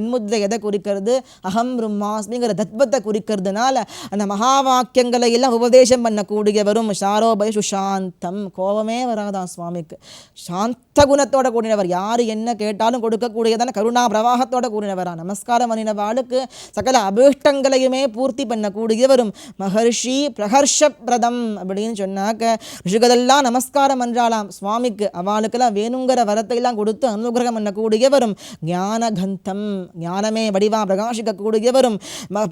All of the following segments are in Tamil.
சின்முத்தை எதை குறிக்கிறது? அகம் பிரம்மாஸ்மிங்கிற தத்வத்தை குறிக்கிறதுனால அந்த மகா வாக்கியங்களை எல்லாம் உபதேசம் பண்ணக்கூடியவரும் ஷாரோபய சுஷாந்தம். கோபமே வராதான் சுவாமிக்கு. சாந்த குணத்தோட கூடினவர். யார் என்ன கேட்டாலும் கொடுக்கக்கூடியதான கருணா பிரவாகத்தோட கூடினவரா. நமஸ்காரம் பண்ணினவாளுக்கு சகல அபீஷ்டங்களையுமே பூர்த்தி பண்ணக்கூடியவரும் மகர்ஷி பிரகர்ஷப்பிரதம் அப்படின்னு சொன்னாக்க ரிஷிகதெல்லாம் நமஸ்காரம் பண்றாளாம் சுவாமிக்கு அவளுக்கெல்லாம் வேணுங்கிற வரத்தை எல்லாம் கொடுத்து அனுகிரகம் பண்ணக்கூடியவரும் ஞானகந்தம் ஞானமே வடிவா பிரகாசிக்கக்கூடியவரும்.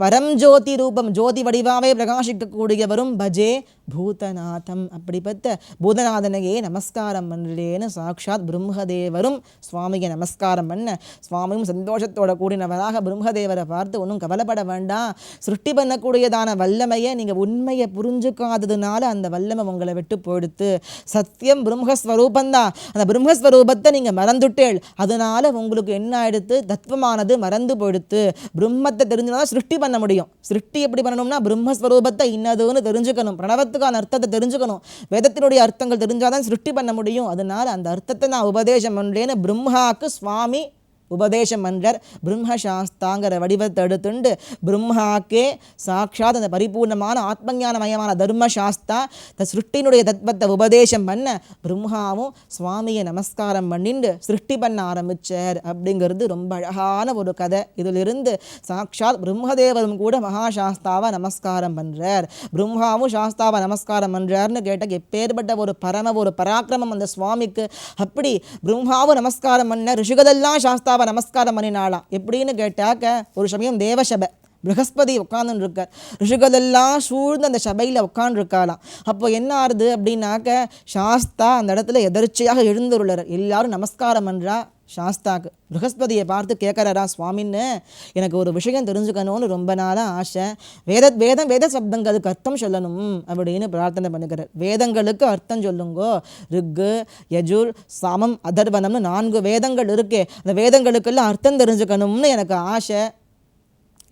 பரம் ஜோதி ரூபம் ஜோதி வடிவாவே பிரகாசிக்கக்கூடியவரும். பஜே பூதநாதம். அப்படிப்பட்ட பூதநாதனையே நமஸ்காரம் பண்ணுறேன்னு சாக்ஷாத் பிரம்மதேவரும் சுவாமியை நமஸ்காரம் பண்ண சுவாமியும் சந்தோஷத்தோட கூடினவராக பிரம்மதேவரை பார்த்து ஒன்றும் கவலைப்பட வேண்டாம். சிருஷ்டி பண்ணக்கூடியதான வல்லமையை நீங்கள் உண்மையை புரிஞ்சுக்காததுனால அந்த வல்லமை உங்களை விட்டு போயிடுத்து. சத்தியம் பிரம்மஸ்வரூபந்தான் அந்த பிரம்மஸ்வரூபத்தை நீங்கள் மறந்துட்டேள். அதனால உங்களுக்கு என்ன ஆயிடுத்து? தத்துவமானது மறந்து போயிடுத்து. பிரம்மத்தை தெரிஞ்சுனா சிருஷ்டி பண்ண முடியும். சிருஷ்டி எப்படி பண்ணணும்னா பிரம்மஸ்வரூபத்தை இன்னதுன்னு தெரிஞ்சுக்கணும். வேதத்துக்கான அர்த்தத்தை தெரிஞ்சுக்கணும். வேதத்தினுடைய அர்த்தங்கள் தெரிஞ்சாதான் சிருஷ்டி பண்ண முடியும். அதனால் அந்த அர்த்தத்தை நான் உபதேசம் பண்ணுறேன்னு பிரம்மாவுக்கு சுவாமி உபதேசம் பண்றார் பிரம்மசாஸ்தாங்கிற வடிவத்தை எடுத்துண்டு பிரம்மாக்கே சாட்சாத் அந்த பரிபூர்ணமான ஆத்மஞானமயமான தர்மசாஸ்தா இந்த சிருஷ்டினுடைய தத்வத்தை உபதேசம் பண்ண பிரம்மாவும் சுவாமியை நமஸ்காரம் பண்ணிண்டு சிருஷ்டி பண்ண ஆரம்பிச்சார் அப்படிங்கிறது ரொம்ப அழகான ஒரு கதை. இதிலிருந்து சாட்சாத் பிரம்மதேவரும் கூட மகாசாஸ்தாவை நமஸ்காரம் பண்ணுறார் பிரம்மாவும் சாஸ்தாவை நமஸ்காரம் பண்ணுறார்னு கேட்ட எப்பேற்பட்ட ஒரு பரம ஒரு பராக்கிரமம் அந்த சுவாமிக்கு. அப்படி பிரம்மாவும் நமஸ்காரம் பண்ண ரிஷிகதெல்லாம் சாஸ்தாவை நமஸ்காரம் பண்ணினாளாம். எப்படின்னு கேட்டாக்க ஒரு சமயம் தேவசபை ப்ரகஸ்பதி உட்காந்துன்னு ரிஷிகளெல்லாம் சூழ்ந்து அந்த சபையில் உட்காந்துருக்காளாம் அப்போ என்ன ஆறுது அப்படின்னாக்க சாஸ்தா அந்த இடத்துல எதர்ச்சியாக எழுந்துருளர் எல்லாரும் நமஸ்காரம் பண்ணுறா சாஸ்தாக்கு. ப்ரகஸ்பதியை பார்த்து கேட்குறாரா சுவாமின்னு எனக்கு ஒரு விஷயம் தெரிஞ்சுக்கணும்னு ரொம்ப நாளாக ஆசை. வேத வேதம் வேத சப்தங்களுக்கு அர்த்தம் சொல்லணும் அப்படின்னு பிரார்த்தனை பண்ணுகிறார் வேதங்களுக்கு அர்த்தம் சொல்லுங்கோ. ரிக்கு யஜுர் சாமம் அதர்வனம்னு நான்கு வேதங்கள் இருக்கே. அந்த வேதங்களுக்கெல்லாம் அர்த்தம் தெரிஞ்சுக்கணும்னு எனக்கு ஆசை.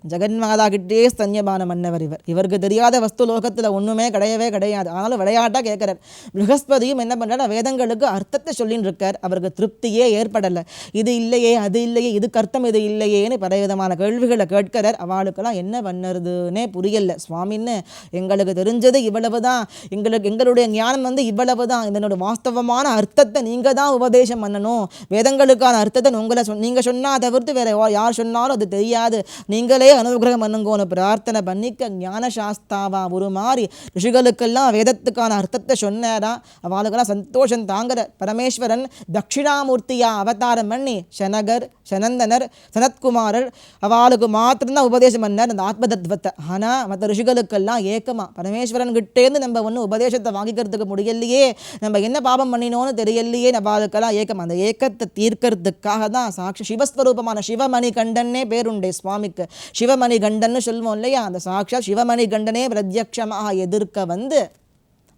ஜெகன்மாதா கிட்டே ஸ்தன்யபான மன்னவர் இவர். இவருக்கு தெரியாத வஸ்து லோகத்தில் ஒன்றுமே கிடையவே கிடையாது. ஆனாலும் விளையாட்டாக கேட்குறார் ப்ரகஸ்பதியும் என்ன பண்ணுறாரு வேதங்களுக்கு அர்த்தத்தை சொல்லின்னு இருக்கார் அவருக்கு திருப்தியே ஏற்படலை. இது இல்லையே அது இல்லையே இதுக்கு அர்த்தம் இது இல்லையேன்னு பலவிதமான கேள்விகளை கேட்கிறார். அவளுக்கெல்லாம் என்ன பண்ணுறதுன்னே புரியல. சுவாமின்னு எங்களுக்கு தெரிஞ்சது இவ்வளவு தான் எங்களுக்கு எங்களுடைய ஞானம் வந்து இவ்வளவு தான் இதனோட வாஸ்தவமான அர்த்தத்தை நீங்கள் தான் உபதேசம் பண்ணணும். வேதங்களுக்கான அர்த்தத்தை உங்களை சொன் நீங்கள் சொன்னால் தவிர்த்து வேறு யார் சொன்னாலும் அது தெரியாது. நீங்களே அனுகிரகம் பண்ணுங்கோன்னு பிரார்த்தனை பண்ணிக்க ஞான சாஸ்தாவா ஒரு மாதிரி ரிஷிகளுக்கெல்லாம் வேதத்துக்கான அர்த்தத்தை சொன்னாரா? அவளுக்கெல்லாம் சந்தோஷம் தாங்குற பரமேஸ்வரன் தட்சிணாமூர்த்தியா அவதாரம் பண்ணி சனகர் சனந்தனர் சனத்குமாரர் அவளுக்கு மாத்திரம்தான் உபதேசம் பண்ணார் அந்த ஆத்ம தத்துவத்தை ஆனால் மற்ற ரிஷிகளுக்கெல்லாம் ஏக்கமாக பரமேஸ்வரன் கிட்டேருந்து நம்ம ஒன்றும் உபதேசத்தை வாங்கிக்கிறதுக்கு முடியலையே. நம்ம என்ன பாபம் பண்ணினோன்னு தெரியலையே. அவளுக்கெல்லாம் ஏக்கம். அந்த ஏக்கத்தை தீர்க்கறதுக்காக தான் சாட்சி சிவஸ்வரூபமான சிவமணி கண்டன்னே பேருண்டே சுவாமிக்கு சிவமணி கண்டன்னு சொல்லுவோம் இல்லையா? அந்த சாட்சாத் சிவமணி கண்டனே பிரத்யக்ஷமாக எதிர்க்க வந்து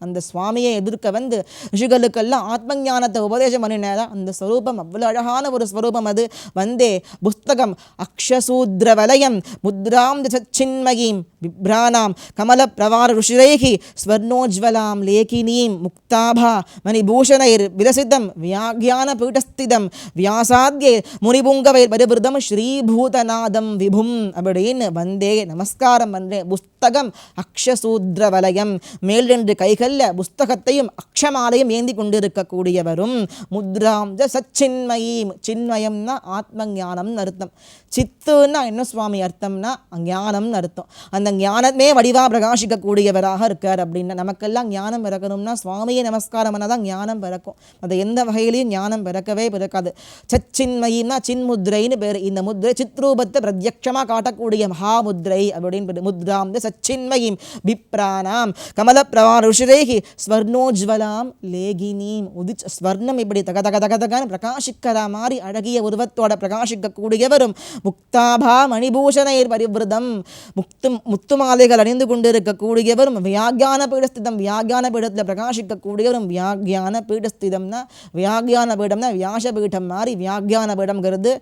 அந்த சுவாமியை எதிர்க்க வந்து ரிஷிகளுக்கெல்லாம் ஆத்ம ஞானத்தை உபதேசம் பண்ணினாரா? அந்த ஸ்வரூபம் அவ்வளோ அழகான ஒரு ஸ்வரூபம் அது. வந்தே புஸ்தகம் அக்ஷசூத்ர வலயம் முத்ராம் சச்சின்மயீம் விப்ராணாம் கமல பிரவார ருஷிரைகி ஸ்வர்ணோஜ்வலாம் லேகினீம் முக்தாபா மணிபூஷணைர் விலசிதம் வியாக்கியான பீடஸ்திதம் வியாசாத்யை முனிபுங்கவைர் பரிவிருதம் ஸ்ரீபூதநாதம் விபும் அப்படின்னு வந்தே நமஸ்காரம் பண்ணுறேன் புஸ்தகம் அக்ஷசூத்ர வலயம் மேல் ரெண்டு கைகள் கைகளில் புஸ்தகத்தையும் அக்ஷமாலையும் ஏந்தி கொண்டிருக்கக்கூடியவரும் முத்ராம் ஜ சச்சின்மயீம் சின்மயம்னா ஆத்ம ஞானம்னு அர்த்தம். சித்துன்னா என்ன சுவாமி அர்த்தம்னா ஞானம்னு அர்த்தம். அந்த ஞானமே வடிவா பிரகாசிக்கக்கூடியவராக இருக்கார் அப்படின்னா நமக்கெல்லாம் ஞானம் பிறக்கணும்னா சுவாமியை நமஸ்காரம் பண்ணால் தான் ஞானம் பிறக்கும். அது எந்த வகையிலையும் ஞானம் பிறக்கவே பிறக்காது. சச்சின்மயின்னா சின்முத்ரைன்னு பேர். இந்த முத்ரை சித்ரூபத்தை பிரத்யட்சமாக காட்டக்கூடிய மகாமுத்ரை அப்படின்னு பேரு. முத்ராம் த சச்சின்மயீம் பிப்ராணாம் கமல பிரவார ருஷிரேகி ஸ்வர்ணோஜ்வலாம் லேகினீம் உதிச்ச ஸ்வர்ணம் இப்படி தக தக தக தகன்னு பிரகாசிக்கிற மாதிரி அழகிய உருவத்தோட பிரகாஷிக்கக்கூடியவரும் முக்தாபா மணிபூஷணைர் பரிவிரதம் முத்து முத்து மாலைகள் அணிந்து கொண்டிருக்கக்கூடியவரும் வியாக்கியான பீடஸ்திதம் வியாக்கியான பீடத்தில் பிரகாஷிக்கக்கூடியவரும் வியாக்கியான பீடஸ்திதம்னா வியாக்கியான பீடம்னா வியாச பீடம் மாதிரி வியாக்கியான பீடம்ங்கிறது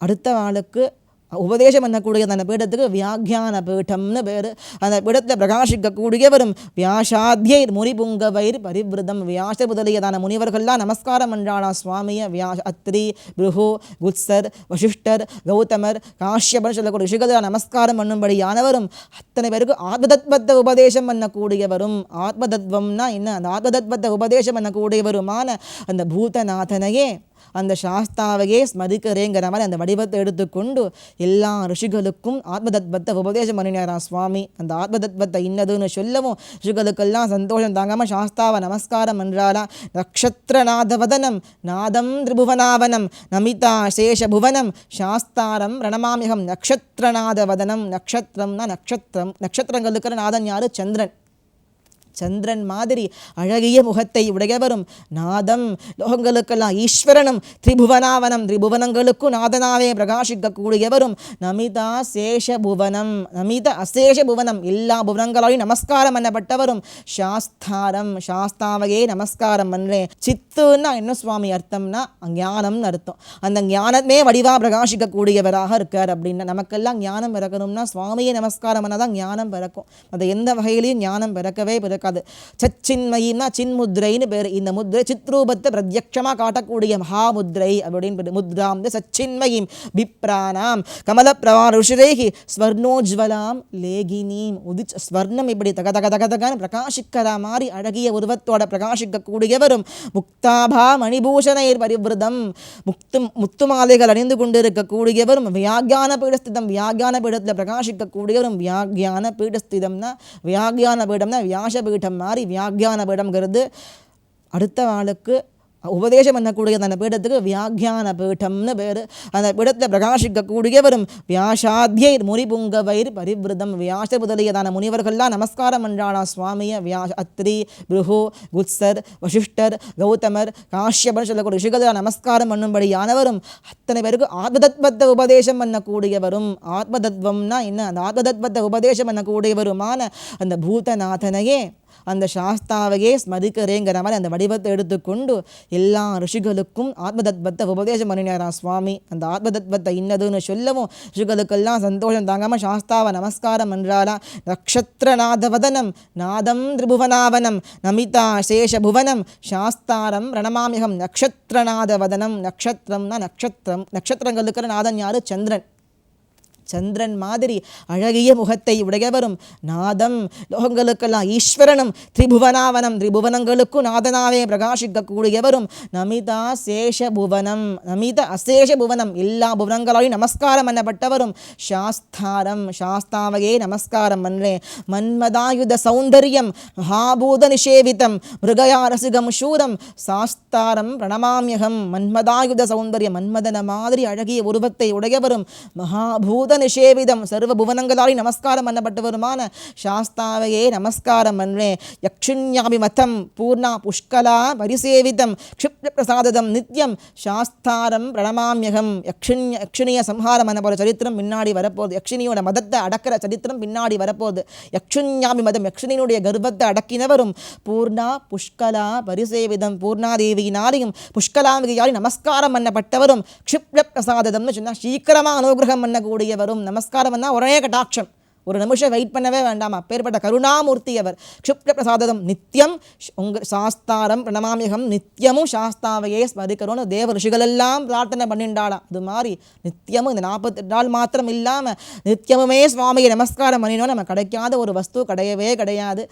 அடுத்த ஆளுக்கு உபதேசம் பண்ணக்கூடிய அந்த பீடத்துக்கு வியாக்கியான பீடம்னு பேர் அந்த பீடத்தில் பிரகாஷிக்கக்கூடியவரும் வியாசாத்தியை முனிபுங்க வயிறு பரிவிரதம் வியாச முதலியதான முனிவர்கள்லாம் நமஸ்காரம் பண்றாளா சுவாமியை வியா அத்ரி பிருஹு குத்சர் வசிஷ்டர் கௌதமர் காஷ்யபர் சொல்லக்கூடிய ரிஷிகளை நமஸ்காரம் பண்ணும்படியானவரும் அத்தனை பேருக்கு ஆத்மதத்வத்தை உபதேசம் பண்ணக்கூடியவரும் ஆத்மதத்வம்னா என்ன அந்த ஆத்மதத்வத்தை உபதேசம் பண்ணக்கூடியவருமான அந்த பூதநாதனையே அந்த சாஸ்தாவையே ஸ்மரிக்கிறேங்கிற மாதிரி அந்த வடிவத்தை எடுத்துக்கொண்டு எல்லா ரிஷிகளுக்கும் ஆத்மதத்வத்தை உபதேசம் பண்ணினாராம் சுவாமி. அந்த ஆத்மதத்வத்தை இன்னதுன்னு சொல்லவும் ரிஷிகளுக்கெல்லாம் சந்தோஷம் தாங்காமல் சாஸ்தாவை நமஸ்காரம் என்றாரா நக்ஷத்திரநாதவதனம் நாதம் திரிபுவனாவனம் நமிதா சேஷ புவனம் சாஸ்தாரம் ரணமாமிகம் நக்ஷத்திரநாதவதனம் நக்ஷத்திரம்னா நக்ஷத்திரம். நட்சத்திரங்களுக்கு நாதன் யாரு? சந்திரன். சந்திரன் மாதிரி அழகிய முகத்தை உடையவரும் நாதம். லோகங்களுக்கெல்லாம் ஈஸ்வரனும் திரிபுவனாவனம். திரிபுவனங்களுக்கும் நாதனாவே பிரகாசிக்கக்கூடியவரும் நமிதா சேஷ புவனம் நமித அசேஷ புவனம் எல்லா புவனங்களாலையும் நமஸ்காரம் பண்ணப்பட்டவரும் சாஸ்தாரம். சாஸ்தாவையே நமஸ்காரம் பண்ணுறேன் சித்துன்னா என்ன சுவாமி அர்த்தம்னா ஞானம்னு அர்த்தம். அந்த ஞானமே வடிவா பிரகாசிக்கக்கூடியவராக இருக்கார் அப்படின்னா நமக்கெல்லாம் ஞானம் பிறக்கணும்னா சுவாமியை நமஸ்காரம் பண்ணாதான் ஞானம் பிறக்கும். அது எந்த வகையிலையும் ஞானம் பிறக்கவே பிறக்காது சச்சின்மயின்னா சின்முத்ரைன்னு பேர். இந்த முத்ரை சித்ரூபத்தை பிரத்யட்சமாக காட்டக்கூடிய மகாமுத்ரை அப்படின்னு பேர். முத்ராம் சச்சின்மயீம் பிப்ரானாம் கமலப்பிரவா ருஷிரேகி ஸ்வர்ணோஜ்வலாம் லேகினீம் உதிச்ச ஸ்வர்ணம் இப்படி தக தக தக தகன்னு பிரகாஷிக்கிற மாதிரி அழகிய உருவத்தோட பிரகாஷிக்கக்கூடியவரும் முக்தாபா மணிபூஷணைர் பரிவிரதம். முக்து முத்து மாலைகள் அணிந்து கொண்டிருக்கக்கூடியவரும் வியாக்கியான பீடஸ்திதம். வியாக்கியான பீடத்தில் பிரகாஷிக்கக்கூடியவரும் வியாக்கியான பீடஸ்திதம்னா வியாக்கியான பீடம்னா வியாச பீடம் பீடம் மாதிரி வியாக்கியான பீடம்ங்கிறது அடுத்த ஆளுக்கு உபதேசம் பண்ணக்கூடிய அந்த பீடத்துக்கு வியாக்கியான பீடம்னு பேர். அந்த பீடத்தில் பிரகாசிக்கக்கூடியவரும் வியாசாத்தியை முனிபுங்கவைர் பரிவிரதம். வியாச முதலியதான முனிவர்கள்லாம் நமஸ்காரம் பண்ணுறானா சுவாமியை வியாச அத்ரி பிருகு குத்சர் வசிஷ்டர் கௌதமர் காஷ்யபர் சொல்லக்கூடிய ரிஷிகளாக நமஸ்காரம் பண்ணும்படியானவரும் அத்தனை பேருக்கு ஆத்மதத்வத்தை உபதேசம் பண்ணக்கூடியவரும். ஆத்மதத்வம்னா என்ன? அந்த ஆத்மதத்வத்தை உபதேசம் பண்ணக்கூடியவருமான அந்த பூதநாதனையே அந்த சாஸ்தாவையே ஸ்மரிக்கிறேங்கிற மாதிரி அந்த வடிவத்தை எடுத்துக்கொண்டு எல்லா ரிஷிகளுக்கும் ஆத்மதத்வத்தை உபதேசம் பண்ணினாராம் சுவாமி. அந்த ஆத்மதத்வத்தை இன்னதுன்னு சொல்லவும் ரிஷிகளுக்கெல்லாம் சந்தோஷம் தாங்காமல் சாஸ்தாவை நமஸ்காரம் என்றாரா நக்ஷத்திரநாதவதனம் நாதம் திரிபுவனாவனம் நமிதா சேஷபுவனம் சாஸ்தாரம் ரணமாமிகம் நக்ஷத்திரநாதவதனம் நக்ஷத்திரம்னா நக்ஷத்திரம். நட்சத்திரங்களுக்கு நாதன் யாரு? சந்திரன். சந்திரன் மாதிரி அழகிய முகத்தை உடையவரும் நாதம் லோகங்களுக்கெல்லாம் ஈஸ்வரனும் திரிபுவனாவனம் திரிபுவனங்களுக்கும் நாதனாவே பிரகாசிக்கக்கூடியவரும் நமிதா சேஷ புவனம் நமித அசேஷ புவனம் எல்லா புவனங்களாலையும் நமஸ்காரம் பண்ணப்பட்டவரும் சாஸ்தாரம் சாஸ்தாவையே நமஸ்காரம் பண்ணுறேன் மன்மதாயுத சௌந்தரியம் மகாபூத நிஷேவிதம் மிருகயாரசிகம் சூரம் சாஸ்த அவதாரம் பிரணமாமியகம். மன்மதாயுத சௌந்தரிய மன்மதன மாதிரி அழகிய உருவத்தை உடையவரும் மகாபூத நிஷேவிதம். சர்வ புவனங்களாலே நமஸ்காரம் பண்ணப்பட்டவருமான சாஸ்தாவையே நமஸ்காரம் பண்ணுறேன் யக்ஷிண்யாபி மதம் பூர்ணா புஷ்கலா பரிசேவிதம் க்ஷிப்ர பிரசாததம் நித்யம் சாஸ்தாரம் பிரணமாமியகம். யக்ஷிண்ய யக்ஷினிய சம்ஹாரம் பண்ண போகிற சரித்திரம் பின்னாடி வரப்போகுது யக்ஷினியோட மதத்தை அடக்கிற சரித்திரம் பின்னாடி வரப்போகுது யக்ஷிண்யாபி மதம் யக்ஷினியினுடைய கர்ப்பத்தை அடக்கினவரும் பூர்ணா புஷ்கலா பரிசேவிதம் பூர்ணாதேவி பூர்ணாதேவியினாலையும் புஷ்கலாம்பிகையாலி நமஸ்காரம் பண்ணப்பட்டவரும் க்ஷிப்ர பிரசாதம்னு சொன்னால் சீக்கிரமாக அனுகிரகம் பண்ணக்கூடியவரும் நமஸ்காரம் பண்ணால் உடனே கட்டாட்சம். ஒரு நிமிஷம் வெயிட் பண்ணவே வேண்டாம். அப்பேற்பட்ட கருணாமூர்த்தி அவர் க்ஷிப்ர பிரசாதம் நித்தியம் உங்க சாஸ்தாரம் பிரணமாமியகம் நித்தியமும் சாஸ்தாவையே ஸ்மரிக்கிறோன்னு தேவ ரிஷிகளெல்லாம் பிரார்த்தனை பண்ணிண்டாளாம். அது மாதிரி நித்தியமும் இந்த நாற்பத்தெட்டு நாள் மாத்திரம் இல்லாமல் நித்தியமுமே சுவாமியை நமஸ்காரம் பண்ணினோம் நம்ம கிடைக்காத ஒரு வஸ்து கிடையவே கிடையாது.